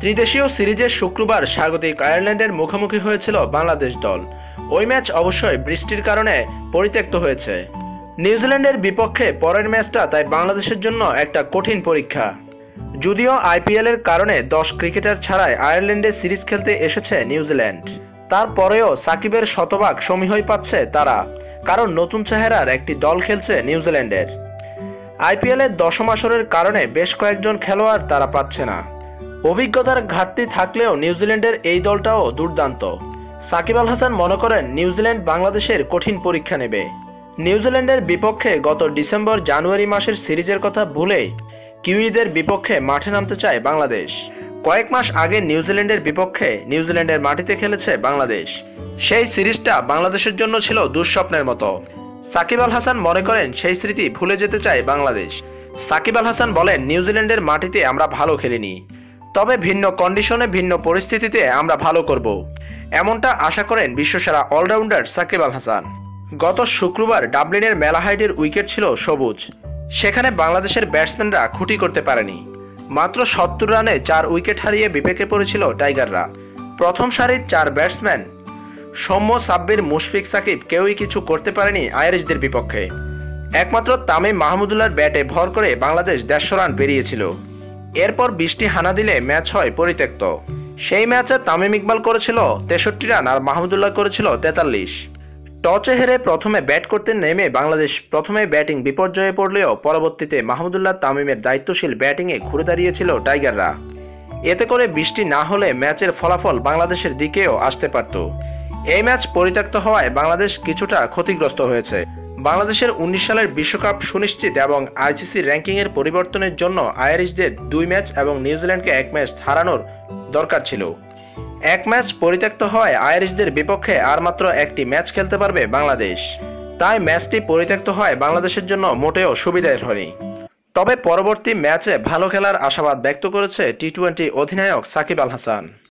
ত্রিদেশীয় সিরিজে শুক্রবার স্বাগতিক আয়ারল্যান্ডের মুখোমুখি হয়েছিল বাংলাদেশ দল। ওই ম্যাচ অবশ্যই বৃষ্টির কারণে পরিত্যক্ত হয়েছে। নিউজিল্যান্ডের বিপক্ষে পরের ম্যাচটা তাই বাংলাদেশের জন্য একটা কঠিন পরীক্ষা। যদিও আইপিএলের কারণে দশ ক্রিকেটার ছাড়াই আয়ারল্যান্ডে সিরিজ খেলতে এসেছে নিউজিল্যান্ড। তারপরেও সাকিবের শতভাগ সমীহই পাচ্ছে তারা, কারণ নতুন চেহারার একটি দল খেলছে নিউজিল্যান্ডের। আইপিএলের দশম আসরের কারণে বেশ কয়েকজন খেলোয়াড় তারা পাচ্ছে না। অভিজ্ঞতার ঘাটতি থাকলেও নিউজিল্যান্ডের এই দলটাও দুর্দান্ত। সাকিব আল হাসান মনে করেন নিউজিল্যান্ড বাংলাদেশের কঠিন পরীক্ষা নেবে। নিউজিল্যান্ডের বিপক্ষে গত ডিসেম্বর জানুয়ারি মাসের সিরিজের কথা ভুলে কিউইদের বিপক্ষে মাঠে নামতে চায় বাংলাদেশ। কয়েক মাস আগে নিউজিল্যান্ডের বিপক্ষে নিউজিল্যান্ডের মাটিতে খেলেছে বাংলাদেশ। সেই সিরিজটা বাংলাদেশের জন্য ছিল দুঃস্বপ্নের মতো। সাকিব আল হাসান মনে করেন সেই স্মৃতি ভুলে যেতে চায় বাংলাদেশ। সাকিব আল হাসান বলেন, নিউজিল্যান্ডের মাটিতে আমরা ভালো খেলিনি। তবে ভিন্ন কন্ডিশনে ভিন্ন পরিস্থিতিতে আমরা ভালো করব। এমনটা আশা করেন বিশ্বসেরা অলরাউন্ডার সাকিব আল হাসান। গত শুক্রবার ডাবলিনের মেলাহাইটের উইকেট ছিল সবুজ। সেখানে বাংলাদেশের ব্যাটসম্যানরা খুঁটি করতে পারেনি। মাত্র সত্তর রানে চার উইকেট হারিয়ে বিপেকে পড়েছিল টাইগাররা। প্রথম সারির চার ব্যাটসম্যান সৌম্য, সাব্বির, মুশফিক, সাকিব কেউই কিছু করতে পারেনি আয়ারিশদের বিপক্ষে। একমাত্র তামিম মাহমুদুল্লাহর ব্যাটে ভর করে বাংলাদেশ দেড়শো রান পেরিয়েছিল। এরপর বৃষ্টি হানা দিলে ম্যাচ হয় পরিত্যক্ত। সেই ম্যাচে তামিম ইকবাল করেছিল তেষট্টি রান আর মাহমুদুল্লাহ করেছিল তেতাল্লিশ। টসে হেরে প্রথমে ব্যাট করতে নেমে বাংলাদেশ প্রথমে ব্যাটিং বিপর্যয়ে পড়লেও পরবর্তীতে মাহমুদুল্লাহ তামিমের দায়িত্বশীল ব্যাটিংয়ে ঘুরে দাঁড়িয়েছিল টাইগাররা। এতে করে বৃষ্টি না হলে ম্যাচের ফলাফল বাংলাদেশের দিকেও আসতে পারত। এই ম্যাচ পরিত্যক্ত হওয়ায় বাংলাদেশ কিছুটা ক্ষতিগ্রস্ত হয়েছে। বাংলাদেশের উনিশ সালের বিশ্বকাপ সুনিশ্চিত এবং আইসিসি র্যাঙ্কিংয়ের পরিবর্তনের জন্য আয়ারিশদের দুই ম্যাচ এবং নিউজিল্যান্ডকে এক ম্যাচ হারানোর দরকার ছিল। এক ম্যাচ পরিত্যক্ত হওয়ায় আয়ারিশদের বিপক্ষে আর মাত্র একটি ম্যাচ খেলতে পারবে বাংলাদেশ। তাই ম্যাচটি পরিত্যক্ত হয় বাংলাদেশের জন্য মোটেও সুবিধার হয়নি। তবে পরবর্তী ম্যাচে ভালো খেলার আশাবাদ ব্যক্ত করেছে টি টোয়েন্টি অধিনায়ক সাকিব আল হাসান।